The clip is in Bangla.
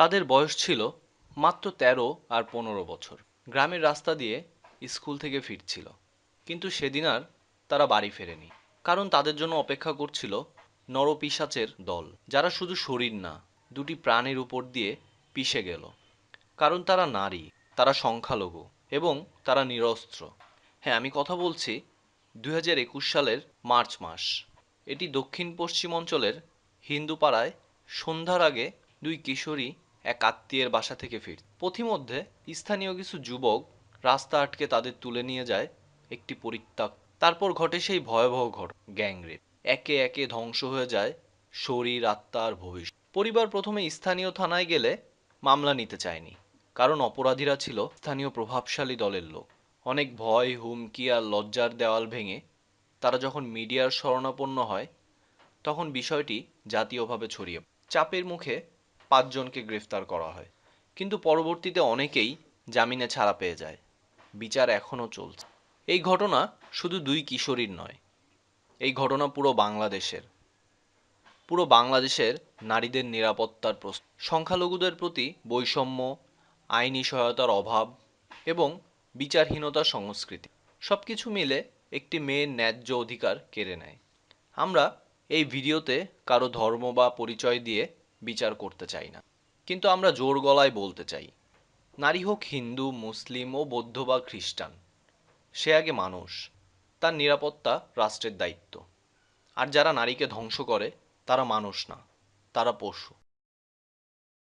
তাদের বয়স ছিল মাত্র তেরো আর পনেরো বছর। গ্রামের রাস্তা দিয়ে স্কুল থেকে ফিরছিল। কিন্তু সেদিন আর তারা বাড়ি ফেরেনি। কারণ তাদের জন্য অপেক্ষা করছিল নরপিশাচের দল, যারা শুধু শরীর না, দুটি প্রাণের উপর দিয়ে পিষে গেল। কারণ তারা নারী, তারা সংখ্যালঘু এবং তারা নিরস্ত্র। হ্যাঁ আমি কথা বলছি দুই হাজার একুশ সালের মার্চ মাস। এটি দক্ষিণ পশ্চিম অঞ্চলের হিন্দুপাড়ায় সন্ধ্যার আগে দুই কিশোরী এক আত্মীয়ের বাসা থেকে ফির। পথিমধ্যে স্থানীয় কিছু যুবক রাস্তা আটকে তাদের তুলে নিয়ে যায় একটি পরিত্যাগ তারপর ঘটে সেই ভয়াবহ ঘট গ্যাংরেপ। একে একে ধ্বংস হয়ে যায় শরীর, আত্মা আর ভবিষ্যৎ। পরিবার প্রথমে স্থানীয় থানায় গেলে মামলা নিতে চায়নি, কারণ অপরাধীরা ছিল স্থানীয় প্রভাবশালী দলের লোক। অনেক ভয়, হুমকি আর লজ্জার দেওয়াল ভেঙে তারা যখন মিডিয়ার শরণাপন্ন হয়, তখন বিষয়টি জাতীয়ভাবে ছড়িয়ে চাপের মুখে পাঁচজনকে গ্রেফতার করা হয়। কিন্তু পরবর্তীতে অনেকেই জামিনে ছাড়া পেয়ে যায়। বিচার এখনও চলছে। এই ঘটনা শুধু দুই কিশোরীর নয়, এই ঘটনা পুরো বাংলাদেশের। পুরো বাংলাদেশের নারীদের নিরাপত্তার প্রশ্ন সংখ্যালঘুদের প্রতি বৈষম্য, আইনি সহায়তার অভাব এবং বিচারহীনতার সংস্কৃতি সব কিছু মিলে একটি মেয়ের ন্যায্য অধিকার কেড়ে নেয়। আমরা এই ভিডিওতে কারও ধর্ম বা পরিচয় দিয়ে বিচার করতে চাই না। কিন্তু আমরা জোর গলায় বলতে চাই, নারী হোক হিন্দু, মুসলিম ও বৌদ্ধ বা খ্রিস্টান, সে আগে মানুষ, তার নিরাপত্তা রাষ্ট্রের দায়িত্ব। আর যারা নারীকে ধ্বংস করে, তারা মানুষ না, তারা পশু।